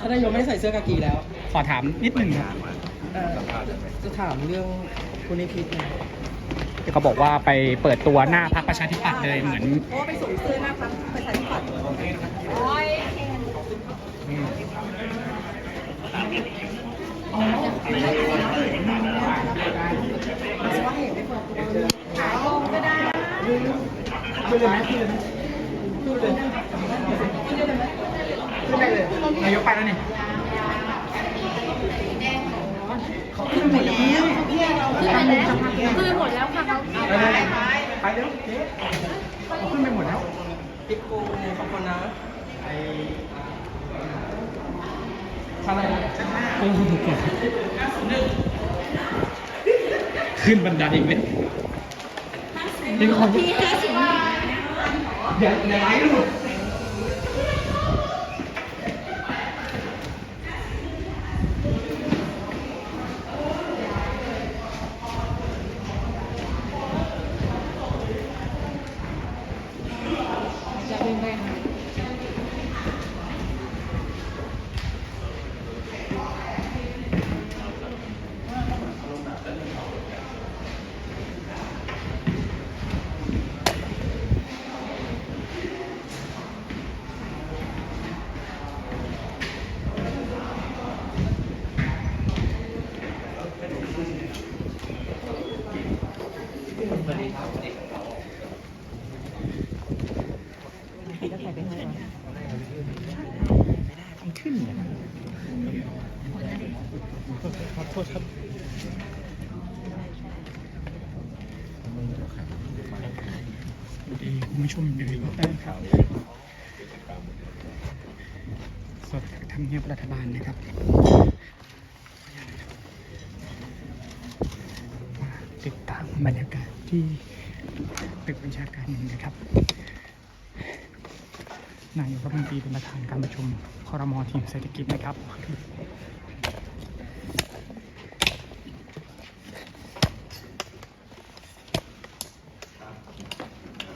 ท่านนายกไม่ได้ใส่เสื้อกากีแล้วขอถามนิดหนึ่งครับเอ่อจะถามเรื่องคุณนิพิษนะที่เขาบอกว่าไปเปิดตัวหน้าพักประชาธิปัตย์เลยเหมือนเพราะว่าไปส่งเสื้อหน้าพักประชาธิปัตย์อืมว่าเห็นไม่พอขายลงก็ได้ พูดเลยไหมพูดเลยไหมพูดเลยพูดได้เลยนายกไปแล้วนี่เขาขึ้นหมดแล้วคือไปแล้วคือหมดแล้วค่ะเขาไปเลยไปเร็วเจ๊เขาขึ้นไปหมดแล้วติ๊กกูขอบคุณนะไอ้อะไรนะขึ้นบันไดอีกเลยนี่เขาที่ห้าสิบเดี๋ยวเดี๋ยวไลฟ์ดู จะเป็นไงคะ ต้องขึ้นเนี่ยขอโท ษครับสวัสดีคุณผู้ชมอยู่ในรถได้ครับสดจากทำเนียบรัฐบาลนะครับติดตามบรรยากาศที่ตึกบัญชาการหนึ่งนะครับ นายกรัฐมนตรีเป็นประธานการประชุมคอรมอทีมเศรษฐกิจนะครับ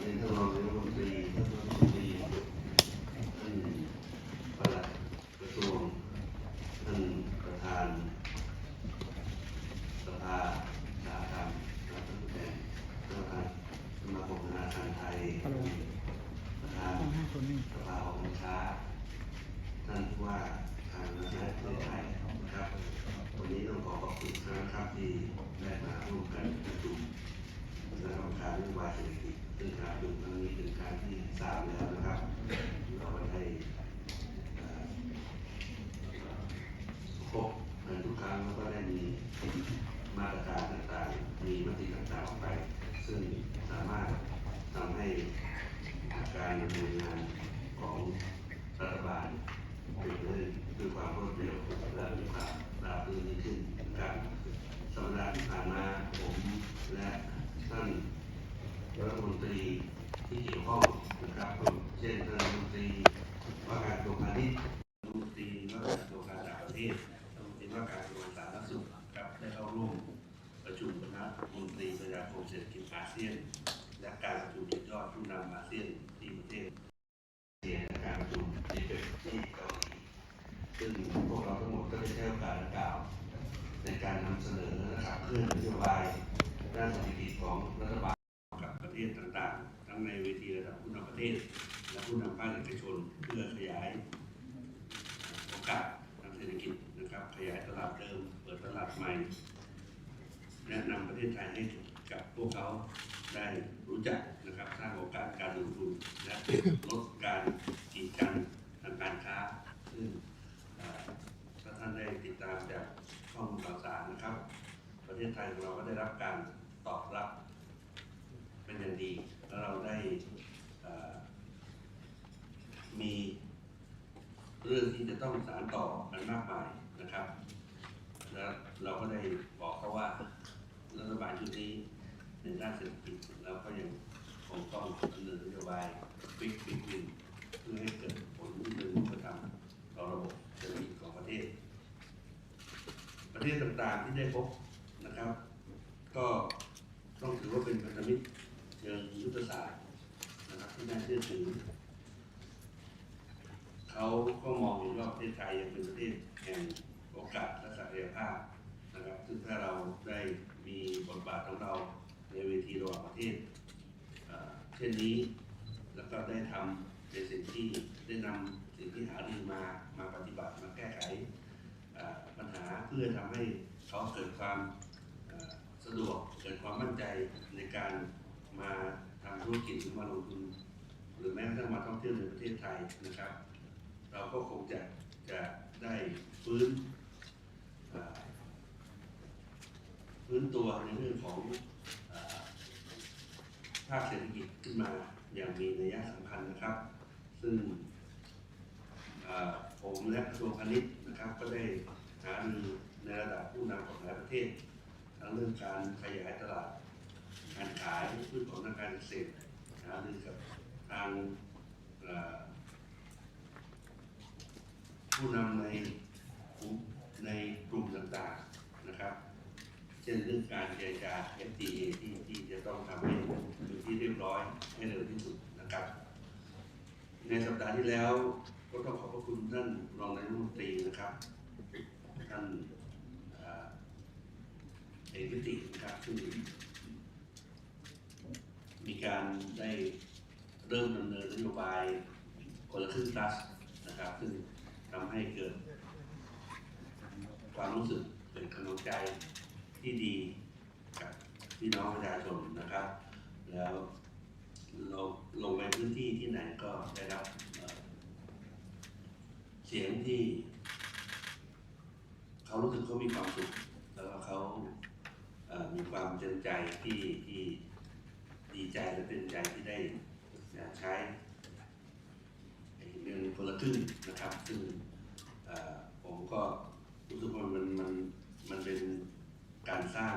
เรียนท่านรองนายกรัฐมนตรีท่านรัฐมนตรีท่านปลัดกระทรวงท่านประธานสภาอุตสาหกรรมและท่านผู้แทนท่านประธานสมาคมธนาคารไทยฮัลโหลประธานห้องห้าศูนย์หนึ่งสภาองค์ค้าท่านผู้ว่าการธนาคารประเทศไทยนะครับ วันนี้ต้องขอขอบคุณนะครับที่ได้มาร่วมกันประชุมคณะกรรมการนโยบายเศรษฐกิจซึ่งการประชุมครั้งนี้เป็นการที่สามแล้วนะครับ เราได้เอ่อพบกันทุกครั้งแล้วก็ได้มีมาตรการต่างๆ มีมติต่างๆออกไป ซึ่ง ให้การดำเนินงานของรัฐบาลเป็นไปได้ด้วยความรวดเร็วและมีความราบรื่นขึ้นนะครับสัปดาห์ที่ผ่านมาผมและท่านรัฐมนตรีที่เกี่ยวข้องนะครับเช่นท่านรัฐมนตรีว่าการกระทรวงพาณิชย์รัฐมนตรีว่าการกระทรวงการต่างประเทศรัฐมนตรีว่าการกระทรวงสาธารณสุขครับได้เข้าร่วมประชุมคณะรัฐมนตรีประชาคมเศรษฐกิจอาเซียน และการประชุมสุดยอดผู้นำอาเซียนที่ประเทศเซียนและการประชุมที่เกิดที่เกาหลีซึ่งพวกเราทั้งหมดก็ได้ใช้โอกาสดังกล่าว ในการนำเสนอนะครับเพื่อนโยบายด้านเศรษฐกิจของรัฐบาลกับประเทศต่างๆ ทั้งในเวทีระดับผู้นำประเทศ และผู้นำภาคเอกชนเพื่อขยายโอกาสทางเศรษฐกิจนะครับขยายตลาดเดิม เปิดตลาดใหม่ แนะนำประเทศไทยให้กับพวกเขาได้ รู้จักนะครับสร้างโอกาสการลงทุนและลดการกีดกันทางการค้าซึ่งถ้าท่านได้ติดตามจากข้อมูลข่าวสารนะครับ ประเทศไทยของเราก็ได้รับการตอบรับเป็นอย่างดี และเราได้มีเรื่องที่จะต้องสานต่อกันมากมายนะครับ แล้วเราก็ได้บอกเขาว่ารัฐบาลชุดนี้ ในด้านเศรษฐกิจแล้วก็ยังคงต้องดำเนินนโยบายบิ๊กบิ๊กวินเพื่อให้เกิดผลเชิงรูปธรรมต่อระบบเศรษฐกิจของประเทศ ประเทศต่างๆที่ได้พบนะครับ ก็ต้องถือว่าเป็นพันธมิตรเชิงยุทธศาสตร์นะครับที่น่าเชื่อถือเขาก็มองว่าประเทศไทยยังเป็นประเทศแห่งโอกาสและศักยภาพนะครับซึ่งถ้าเราได้มีบทบาทของเรา ในเวทีระหว่างประเทศเช่นนี้ แล้วก็ได้ทำในสิ่งที่ได้นำสิ่งที่หารือมามาปฏิบัติมาแก้ไขปัญหาเพื่อทำให้เขาเกิดความสะดวกเกิดความมั่นใจในการมาทำธุรกิจหรือมาลงทุนหรือแม้กระทั่งมาท่องเที่ยวในประเทศไทยนะครับ เราก็คงจะจะได้ฟื้นฟื้นตัวในเรื่องของาคเศรษฐกิจขึ้นมาอย่างมีนัยสำคัญนะครับ ซึ่งผมและกระทรวงพาณิชย์นะครับ ก็ได้หารือในระดับผู้นำของหลายประเทศ ทั้งเรื่องการขยายตลาดการขายพืชผลทางการเกษตรหารือกับทางผู้นำในกลุ่มในกลุ่มต่างๆนะครับ เช่นเรื่องการเจรจา FTA ที่ที่จะต้องทำให้เป็นที่เรียบร้อยให้เร็วที่สุดนะครับ ในสัปดาห์ที่แล้วก็ต้องขอบพระคุณท่านรองนายกรัฐมนตรีนะครับ ท่านเอกพิตินะครับซึ่งมีการได้เริ่มดำเนินนโยบายคนละครึ่งพลัสนะครับ ซึ่งทำให้เกิดความรู้สึกเป็นกำลังใจ ที่ดีกับพี่น้องประชาชนนะครับ แล้วเราลงไปพื้นที่ที่ไหนก็ได้รับเอ่อเสียงที่ เขารู้สึกเขามีความสุข แล้วก็เขาเอ่อมีความเต็มใจที่ที่ดีใจและเต็มใจที่ได้ใช้ไอ้เงินคนละครึ่งนะครับ ซึ่งเอ่อผมก็รู้สึกว่ามันมันมันเป็นการสร้าง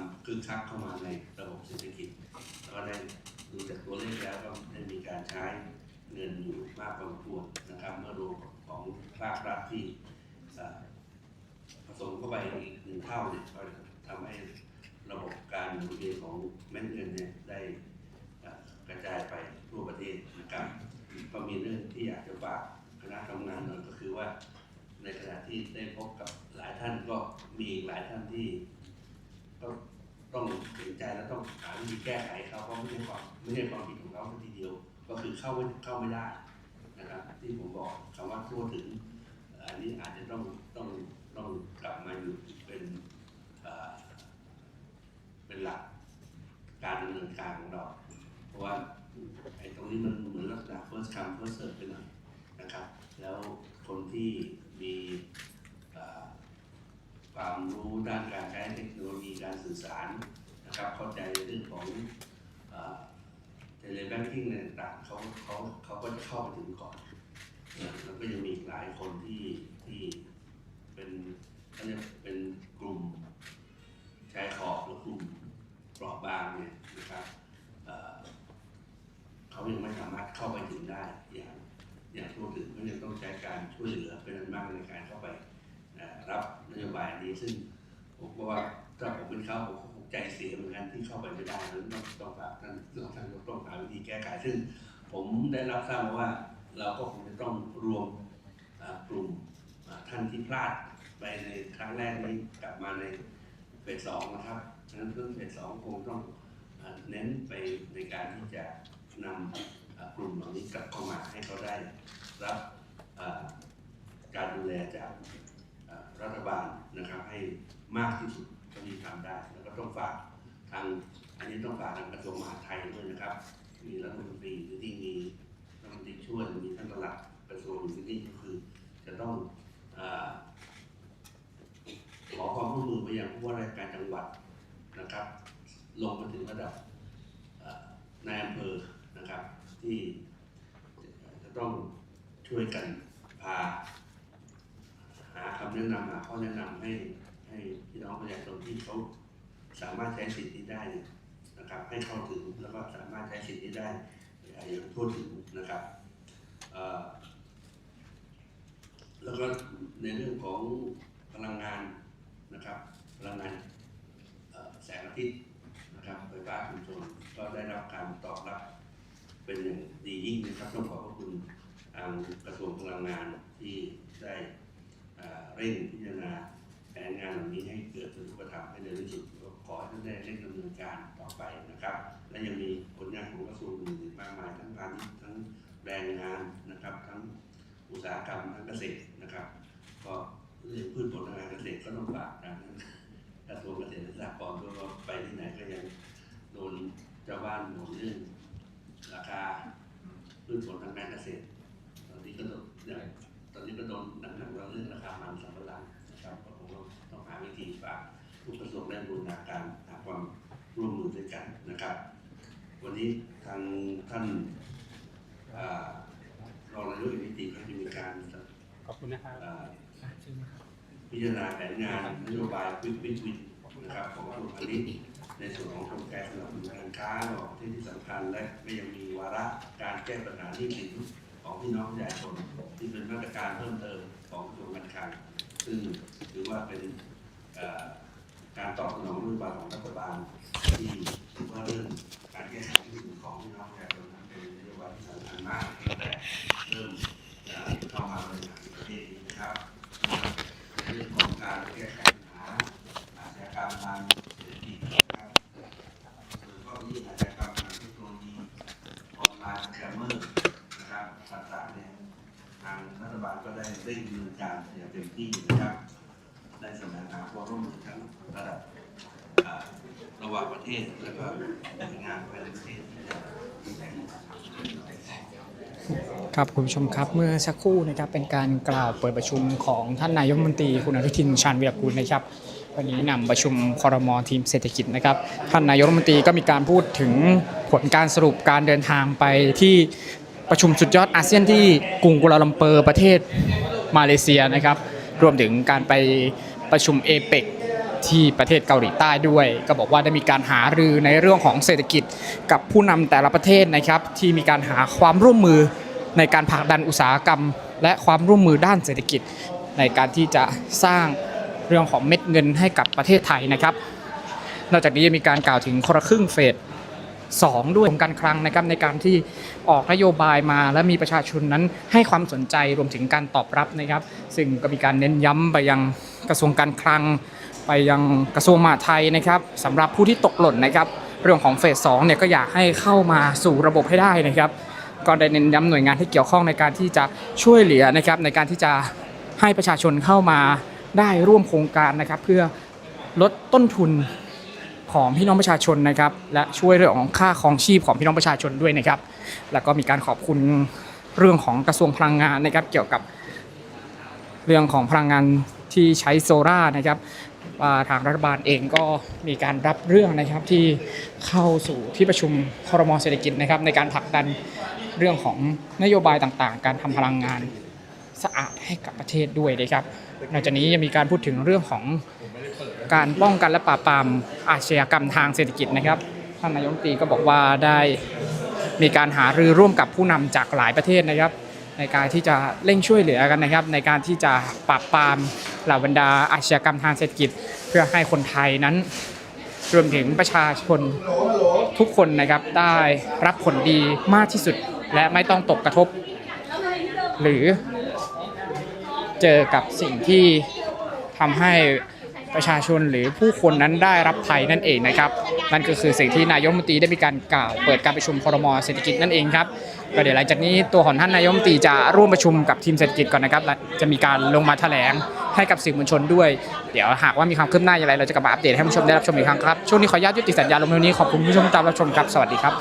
ความคึกคักเข้ามาในระบบเศรษฐกิจแล้วก็ได้ดูจากตัวเลขแล้วก็ได้มีการใช้เงินอยู่มากพอสมควรนะครับ เมื่อรวมของภาครัฐที่ผสมเข้าไปอีกหนึ่งเท่าเนี่ยก็ทำให้ระบบการหมุนเวียนของเม็ดเงินเนี่ยได้กระจายไปทั่วประเทศนะครับก็มีเรื่องที่อยากจะฝากคณะทำงานหน่อยก็คือว่า ในขณะที่ได้พบกับหลายท่านก็มีหลายท่านที่ก็ ต้องเห็นใจและต้องหาวิธีแก้ไขเขาเพราะไม่ใช่ความไม่ใช่ความผิดของเขาทีเดียว ก็คือเข้าไม่เข้าไม่ได้นะครับที่ผมบอกคำว่าทั่วถึงอันนี้อาจจะต้องต้องต้องกลับมาอยู่เป็นเป็นหลักการดำเนินการของเราเพราะว่าไอ้ตรงนี้มันเหมือนลักษณะ first come first serve ไปหน่อยนะครับ แล้วคนที่มี ความรู้ด้านการใช้เทคโนโลยีการสื่อสารนะครับเข้าใจเรื่องของเทเลแบงกิ้งอะไรต่างๆเขาเขาเขาก็จะเข้าไปถึงก่อนแล้วก็ยังมีหลายคนที่ที่เป็นเขาเรียกเป็นกลุ่มชายขอบหรือกลุ่มเปราะบางเนี่ยนะครับเเขายังไม่สามารถเข้าไปถึงได้อย่างอย่างทั่วถึงก็ยังต้องใช้การช่วยเหลือเป็นอันมากในการเข้าไป รับนโยบายนี้ซึ่งผมก็ว่าถ้าผมเป็นเขาผมก็คงใจเสียเหมือนกันที่เข้าไปไม่ได้แล้วต้องต้องฝากท่านท่านต้องหาวิธีแก้ไขซึ่ง ผมได้รับทราบมาว่า เราก็คงจะต้องรวมกลุ่มท่านที่พลาดไปในครั้งแรกนี้กลับมาในเฟสสองนะครับฉะนั้นเรื่อเฟสสองคงต้องเน้นไปในการที่จะนำกลุ่มเหล่านี้กลับเข้ามาให้เขาได้รับการดูแลจาก รัฐบาลนะครับให้มากที่สุดเท่าที่ทำได้ แล้วก็ต้องฝากทางอันนี้ต้องฝากทางกระทรวงมหาดไทยด้วยนะครับ มีรัฐมนตรีหรือที่มีรัฐมนตรีช่วยมีท่านประหลัดกระทรวงที่นี่ก็คือ จะต้องอขอความร่วมมือไปยังผู้ว่าราชการจังหวัดนะครับ ลงมาถึงระดับนายอำเภอนะครับที่จะต้องช่วยกันพาาคำแนะนำหาข้อแนะนำให้ให้พี่น้องประชาชนที่เขาสามารถใช้สิทธิ์นี้ได้นะครับให้เข้าถึงแล้วก็สามารถใช้สิทธิ์นี้ได้อย่างทั่วถึงนะครับแล้วก็ในเรื่องของพลังงานนะครับพลังงานแสงอาทิตย์นะครับไฟฟ้าชุมชนก็ได้รับการตอบรับเป็นอย่างดียิ่งนะครับต้องขอบพระคุณทางกระทรวงพลังงานที่ได้ เร่งพิจารณาแผนงานเหล่านี้ให้เกิดเป็นรูปธรรมให้เร็วที่สุดก็ขอให้ท่านได้เร่งดำเนินการต่อไปนะครับ และยังมีผลงานของกระทรวงอื่นมากมายทั้งพาณิชย์ทั้งแรงงานนะครับ ทั้งอุตสาหกรรมทางเกษตรนะครับ ก็เรื่องพืชผลทางการเกษตรก็ต้องฝากทางกระทรวงเกษตรและสหกรณ์ด้วยว่าไปที่ไหนก็ยังโดนเจ้าบ้านบ่นเรื่องราคาพืชผลทางการเกษตรตอนนี้ก็โดนอย่าง อนนี้ก็โดนหนักๆเราเรื่องราคามันสำปะหลังนะครับก็คงต้องหาวิธีฝากทุกกระทรวงและบูรณาการหาความร่วมมือด้วยกันนะครับ วันนี้ทางท่านอ่ารองนายกอิทธิก็จะมีการขอบคุณนะครับอ่าพิจารณาแผนงานนโยบายวิวิวินนะครับของกระทรวงพาณิชย์ในส่วนของโครงการสนับสนุนการค้าระหว่างประเทศที่สำคัญและก็ยังมีวาระการแก้ปัญหาหนี้สิน ของพี่น้องประชาชนที่เป็นมาตรการเพิ่มเติมของกระทรวงการคลังซึ่งถือว่าเป็นการตอบสนองนโยบายของรัฐบาลที่ ระหว่างประเทศแล้วก็หน่วยงานภายในประเทศ ครับคุณผู้ชมครับเมื่อสักครู่นะครับเป็นการกล่าวเปิดประชุมของท่านนายกรัฐมนตรีคุณอนุทินชาญวิรกูลนะครับ วันนี้นำประชุมคอรมอทีมเศรษฐกิจนะครับ ท่านนายกรัฐมนตรีก็มีการพูดถึงผลการสรุปการเดินทางไปที่ประชุมสุดยอดอาเซียนที่กรุงกัวลาลัมเปอร์ประเทศมาเลเซียนะครับ รวมถึงการไปประชุมเอเปก ที่ประเทศเกาหลีใต้ด้วย ก็บอกว่าได้มีการหารือในเรื่องของเศรษฐกิจกับผู้นำแต่ละประเทศนะครับที่มีการหาความร่วมมือในการผลักดันอุตสาหกรรม และความร่วมมือด้านเศรษฐกิจ ในการที่จะสร้างเรื่องของเม็ดเงินให้กับประเทศไทยนะครับ นอกจากนี้ยังมีการกล่าวถึงคนละครึ่งเฟสสองด้วยกรมการคลังนะครับในการที่ออกนโยบายมาและมีประชาชนนั้นให้ความสนใจรวมถึงการตอบรับนะครับ ซึ่งก็มีการเน้นย้ำไปยังกระทรวงการคลัง ไปยังกระทรวงมหาดไทยนะครับสำหรับผู้ที่ตกหล่นนะครับ เรื่องของเฟสสองเนี่ยก็อยากให้เข้ามาสู่ระบบให้ได้นะครับก็ได้เน้นย้ำหน่วยงานที่เกี่ยวข้องในการที่จะช่วยเหลือนะครับ ในการที่จะให้ประชาชนเข้ามาได้ร่วมโครงการนะครับ เพื่อลดต้นทุนของพี่น้องประชาชนนะครับ และช่วยเรื่องของค่าครองชีพของพี่น้องประชาชนด้วยนะครับ แล้วก็มีการขอบคุณเรื่องของกระทรวงพลังงานนะครับ เกี่ยวกับเรื่องของพลังงานที่ใช้โซล่ารนะครับ ว่าทางรัฐบาลเองก็มีการรับเรื่องนะครับที่เข้าสู่ที่ประชุมครมเศรษฐกิจนะครับในการผลักดันเรื่องของนโยบายต่างๆ การทำพลังงานสะอาดให้กับประเทศด้วยนะครับนอกจากนี้ยังมีการพูดถึงเรื่องของการป้องกันและปราบปรามอาชญากรรมทางเศรษฐกิจนะครับท่านนายกรัฐมนตรีก็บอกว่าได้มีการหารือร่วมกับผู้นำจากหลายประเทศนะครับ ในการที่จะเร่งช่วยเหลือกันนะครับ ในการที่จะปราบปรามเหล่าบรรดาอาชญากรรมทางเศรษฐกิจ เพื่อให้คนไทยนั้น รวมถึงประชาชนทุกคนนะครับได้รับผลดีมากที่สุด และไม่ต้องตกกระทบ หรือเจอกับสิ่งที่ทำให้ ประชาชนหรือผู้คนนั้นได้รับภัยนั่นเองนะครับนั่นก็คือสิ่งที่นายกรัฐมนตรีได้มีการกล่าวเปิดการประชุมครมเศรษฐกิจนั่นเองครับก็เดี๋ยวหลังจากนี้ตัวของท่านนายกรัฐมนตรีจะร่วมประชุมกับทีมเศรษฐกิจก่อนนะครับและจะมีการลงมาแถลงให้กับสื่อมวลชนด้วย เดี๋ยวหากว่ามีความคืบหน้าอย่างไรเราจะกลับมาอัปเดตให้ผู้ชมได้รับชมอีกครั้งครับช่วงนี้ขออนุญาตยุติสัญญาลงเท่านี้ขอบคุณผู้ชมที่ตามรับชมครับสวัสดีครับ